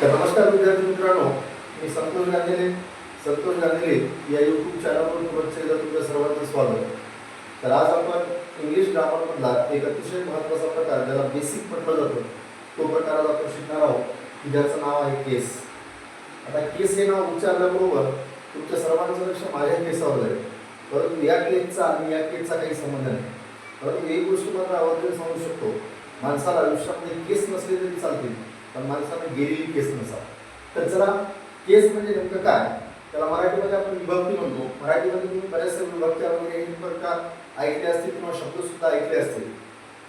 तर नमस्कार विद्यार्थी मित्रांनो मी संतोष गांधीले संतोष गांधीले या यूट्यूब चॅनलवर तुमचं तुमच्या सर्वांचं स्वागत. तर आज आपण इंग्लिश ग्रामरमधला एक अतिशय महत्त्वाचा प्रकार ज्याला बेसिक म्हटलं जातं तो प्रकार आज आपण शिकणार आहोत. की ज्याचं नाव आहे केस. आता केस हे नाव उच्चारल्याबरोबर तुमच्या सर्वांचं लक्ष माझ्या केसावर जाईल. परंतु या केसचा आणि या केसचा काही संबंध नाही. परंतु एक गोष्ट मात्र आवर्जून सांगू शकतो. माणसाला आयुष्यामध्ये केस नसले तरी चालतील. पण माणसाला गेलेली केस नसा तर चला केस म्हणजे नेमकं काय? त्याला मराठीमध्ये आपण विभक्ती म्हणतो. मराठीमध्ये तुम्ही बऱ्याचशा विभक्त्या वगैरे प्रकार ऐकले असतील किंवा शब्दसुद्धा ऐकले असतील.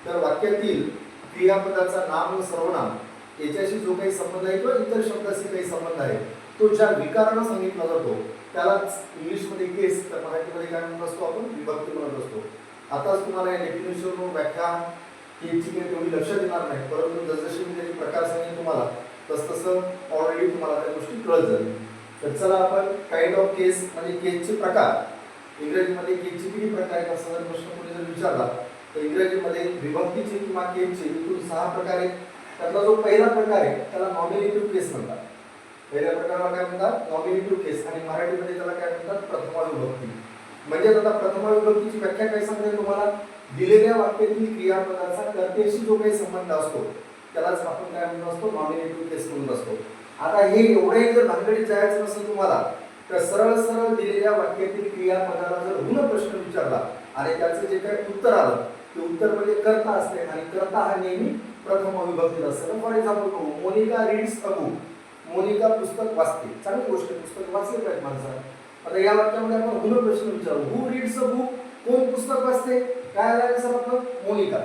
तर वाक्यातील क्रियापदाचा नाम व सर्वनाम याच्याशी जो काही संबंध आहे किंवा इतर शब्दाशी काही संबंध आहे तो ज्या विकारानं सांगितला जातो त्यालाच इंग्लिशमध्ये केस तर मराठीमध्ये काय म्हणत असतो आपण? विभक्ती म्हणत असतो. आताच तुम्हाला या डेफिनेशन व्याख्या केसची काही तुम्ही लक्ष देणार नाही. परंतु जसजशी मी त्याचे प्रकार सांगेन तुम्हाला तसतसं ऑलरेडी तुम्हाला त्या गोष्टी कळत जाईल. तर चला आपण काइंड ऑफ केस म्हणजे केसचे प्रकार. इंग्रजीमध्ये केसचे किती प्रकार आहेत? असा जर प्रश्न कोणी जर विचारला तर इंग्रजीमध्ये विभक्तीचे किंवा केसचे एकूण सहा प्रकार आहेत. त्यातला जो पहिला प्रकार आहे त्याला नॉमिनेटिव्ह केस म्हणतात. पहिल्या प्रकाराला काय म्हणतात? नॉमिनेटिव्ह केस आणि मराठीमध्ये त्याला काय म्हणतात? प्रथमा विभक्ती म्हणजे आता प्रथमा विभक्तीची व्याख्या काय सांगते तुम्हाला? दिलेल्या वाक्यातील क्रियापदाचा कर्त्याशी जो काही संबंध असतो त्यालाच आपण काय म्हणत असतो? नॉमिनेटिव्ह केस म्हणून असतो. आता हे एवढे जर भानगडीत जायचं नसेल तुम्हाला तर सरळ सरळ दिलेल्या वाक्यातील क्रियापदाला जर ऋण प्रश्न विचारला आणि त्याचं जे काही उत्तर आलं ते उत्तर म्हणजे कर्ता असते आणि कर्ता हा नेहमी प्रथम अविभक्तीत असतं. फॉर एक्झाम्पल बघू Monika reads a book Monika पुस्तक वाचते. चांगली गोष्ट पुस्तक वाचले पाहिजे माणसाला. आता या वाक्यामध्ये आपण ऋण प्रश्न विचारू. हु रीड्स अ बुक कोण पुस्तक वाचते? काय आलं आहे आपलं मोनिका.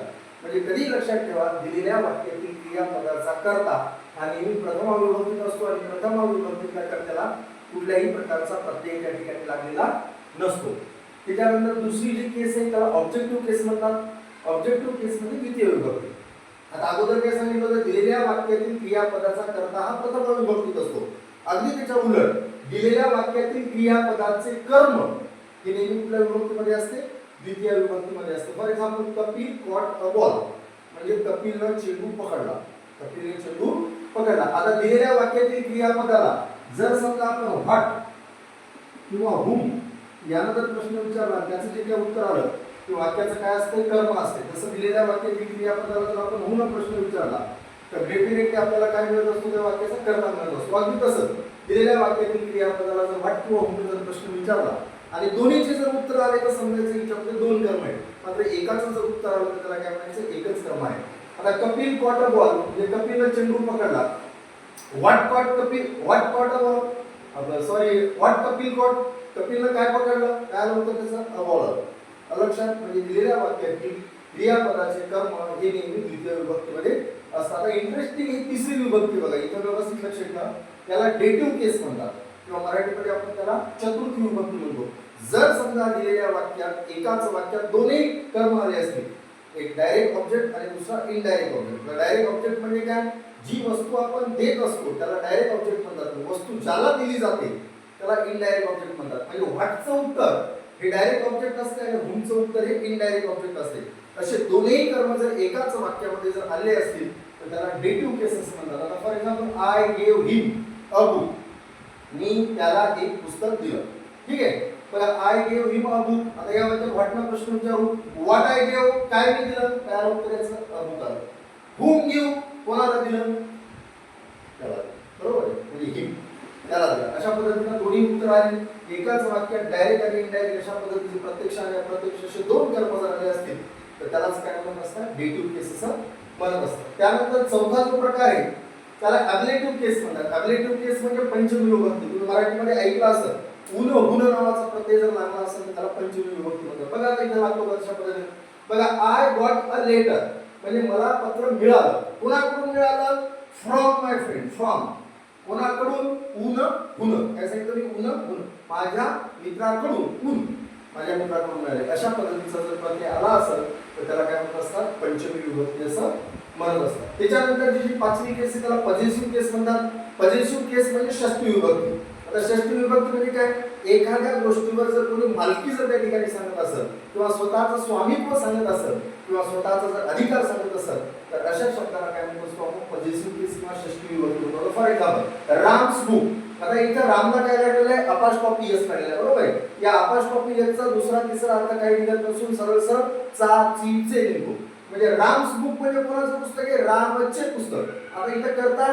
म्हणजे कधी लक्षात ठेवा दिलेल्या वाक्यातील क्रियापदाचा कर्ता हा नेहमी प्रथम अविभक्तीत असतो आणि प्रथम विभक्तीतल्या कर्त्याला कुठल्याही प्रकारचा प्रत्यय त्या ठिकाणी लागलेला नसतो. त्याच्यानंतर दुसरी जी केस आहे त्याला ऑब्जेक्टिव्ह केस म्हणतात. ऑब्जेक्टिव्ह केस म्हणजे द्वितीय विभक्ती. आता अगोदर काय सांगितलं तर दिलेल्या वाक्यातील क्रियापदाचा कर्ता हा प्रथम अविभक्तीत असतो. अगदी त्याच्या उलट दिलेल्या वाक्यातील क्रियापदाचे कर्म हे नेहमी कुठल्या विभक्तीमध्ये असते? द्वितीय विभक्तीमध्ये असतं. For example Kapil caught a ball म्हणजे कपिलनं चेंडू पकडला. कपिलने चेंडू पकडला. आता दिलेल्या वाक्यातील क्रियापदाला जर समजा आपण व्हॉट किंवा हुम यानं जर प्रश्न विचारला त्याचं जे काही उत्तर आलं ते वाक्याचं काय असतं? कर्म असते. जसं दिलेल्या वाक्यातील क्रियापदाला जर आपण हुन प्रश्न विचारला तर डेफिनेटली आपल्याला काय मिळत असतो? त्या वाक्याचा कर्म मिळत असतो. अगदी तसं. दिलेल्या वाक्यातील क्रियापदाला जर वाट किंवा हुम जर प्रश्न विचारला आणि दोन्हीचे जर उत्तर आले तर समजायचं की याच्यामध्ये दोन कर्म आहेत. मात्र एकाचं जर उत्तर आलं तर त्याला काय म्हणायचं? एकच कर्म आहे. आता कपिल कॉट बॉल म्हणजे कपिलनं चेंडू पकडला. What caught Kapil what caught ball sorry what Kapil caught कपिलनं काय पकडलं? काय आलं होतं त्याचं? अबॉलर लक्षात म्हणजे दिलेल्या वाक्यातील क्रियापदाचे कर्म हे नेहमी द्वितीय विभक्तीमध्ये असतात. आता इंटरेस्टिंग ही तिसरी विभक्ती बघा. इथं व्यवस्थित लक्ष ठेवा त्याला डेटिव्ह केस म्हणतात. किंवा मराठीमध्ये आपण त्याला चतुर्थी विभक्ती म्हणतो. जर समजा दिलेल्या वाक्यात एकाच वाक्यात दोन्ही कर्म आले असतील एक डायरेक्ट ऑब्जेक्ट आणि दुसरा इनडायरेक्ट ऑब्जेक्ट डायरेक्ट ऑब्जेक्ट म्हणजे काय? जी वस्तू आपण देत असतो त्याला डायरेक्ट ऑब्जेक्ट म्हणतात. वस्तू ज्याला दिली जाते त्याला इनडायरेक्ट ऑब्जेक्ट म्हणतात. म्हणजे व्हॉटचं उत्तर हे डायरेक्ट ऑब्जेक्ट असते आणि हुमचं उत्तर हे इनडायरेक्ट ऑब्जेक्ट असते. असे दोन्ही कर्म जर एकाच वाक्यामध्ये जर आले असतील तर त्याला डेटिव्ह केसेस म्हणतात. आता for example I gave him a book मी त्याला एक पुस्तक दिलं. ठीक आहे? तर I gave him a book आता यामध्ये व्हॉटना प्रश्न विचारू व्हॉट आय गेव काय मी दिलं? त्याला उत्तर याचं अ बुक आलं. हुम गिव कोणाला दिलं? त्याला बरोबर म्हणजे हिम त्याला दिलं. अशा पद्धतीनं दोन्ही उत्तर आली. एकाच वाक्यात डायरेक्ट आणि इनडायरेक्ट अशा पद्धतीचे प्रत्यक्ष आणि अप्रत्यक्ष असे दोन कर्म आले असतील तर त्यालाच काय म्हणत असतात? डेटिव्ह केसेस म्हणत असतात. त्यानंतर चौथा जो प्रकार आहे त्याला ॲबलेटिव्ह केस म्हणतात. ॲबलेटिव्ह केस म्हणजे पंचमी विभक्ती तुम्ही मराठीमध्ये ऐकलं असं उन हुन नावाचा प्रत्यय जर लागला असेल तर त्याला पंचमी विभक्ती म्हणतात. बघा आता इथे लागतो कशा पद्धतीने. बघा आय गॉट अ लेटर म्हणजे मला पत्र मिळालं. कोणाकडून मिळालं? फ्रॉम माय फ्रेंड फ्रॉम कोणाकडून? उन हुन काय सांगितलं मी उन हुन माझ्या मित्राकडून उन माझ्या मित्राकडून मिळाले. अशा पद्धतीचा जर प्रत्यय आला असेल तर त्याला काय म्हणत असतात? पंचमी विभक्ती असं म्हणत असतात. त्याच्यानंतर जी जी पाचवी केस आहे त्याला पजेसिव्ह केस म्हणतात. पजेसिव्ह केस म्हणजे षष्टी विभक्ती. षष्टी विभक्ती म्हणजे काय? एखाद्या गोष्टीवर जर कोणी मालकी जर त्या ठिकाणी सांगत असेल किंवा स्वतःचं स्वामित्व सांगत असेल किंवा स्वतःचा जर अधिकार सांगत असेल तर अशा शब्दाला काय म्हणतो असतो किंवा षष्टी विभक्ती म्हणतो. फॉर एक्झाम्पल राम स्मू आता इथं रामला काय लागलेलं आहे? अपाश कॉपी यस लागलेलं आहे. बरोबर आहे? या अपाश कॉपी यसचा दुसरा तिसरा अर्थ काही निघत नसून सरळ सरळ चा ची चे म्हणजे राम्स बुक म्हणजे कोणाचं पुस्तक आहे? रामचे पुस्तक. आता इथं करता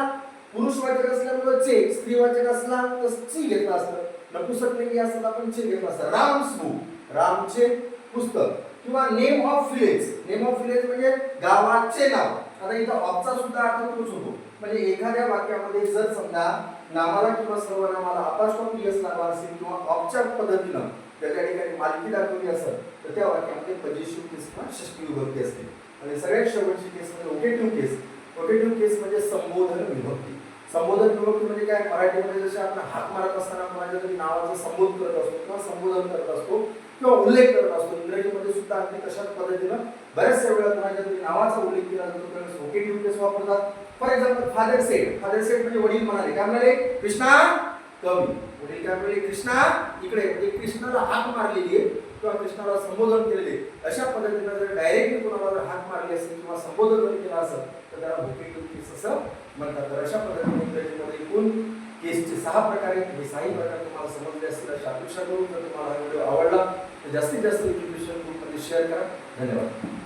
पुरुषवाचक असल्यामुळे चे स्त्रीवाचक असला तर ची घेतला असतं. नपुसकलिंगी असलं तर आपण चे घेतला असतं. राम्स बुक. रामचे पुस्तक. किंवा name of village name of village म्हणजे गावाचे नाव. आता इथं ऑफचा सुद्धा अर्थ तोच होतो म्हणजे एखाद्या वाक्यामध्ये जर समजा नामाला किंवा सर्वनामाला अपास्ट्रॉफी यस लागला असेल किंवा ऑफच्या पद्धतीनं त्याच्या ठिकाणी मालकी दाखवली असेल तर त्या वाक्यामध्ये पजेशिव केस किंवा षष्टी विभक्ती असते. आणि सगळ्यात शेवटची म्हणजे केस म्हणजे ओकेटिव्ह केस. ओकेटिव्ह केस म्हणजे संबोधन विभक्ती. संबोधन विभक्ती म्हणजे काय मराठीमध्ये जसे आपण हात मारत असताना कोणाच्या तरी नावाचं संबोध करत असतो किंवा संबोधन करत असतो किंवा उल्लेख करत असतो इंग्रजीमध्ये सुद्धा अगदी तशाच पद्धतीनं बऱ्याचशा वेळा कोणाच्या तरी नावाचा उल्लेख केला जातो त्यावेळेस ओकेटिव्ह वापरतात. For example father said father said म्हणजे वडील म्हणाले. काय म्हणाले? कृष्णा कमी. म्हणजे त्यामुळे कृष्णा इकडे. म्हणजे कृष्णाला हाक मारलेली आहे किंवा कृष्णाला संबोधन केलेले अशा पद्धतीनं जर डायरेक्टली कोणाला जर हाक मारली असेल किंवा संबोधन जर केलं असेल तर त्याला ओकेटिव्ह केस असं म्हणतात. तर अशा पद्धतीने एकूण केसचे सहा प्रकार आहेत. हे सहाही प्रकार तुम्हाला समजले असतील. अशा अपेक्षा करून जर तुम्हाला हा व्हिडिओ आवडला तर जास्तीत जास्त इन्फॉर्मेशन ग्रुपमध्ये शेअर करा. धन्यवाद.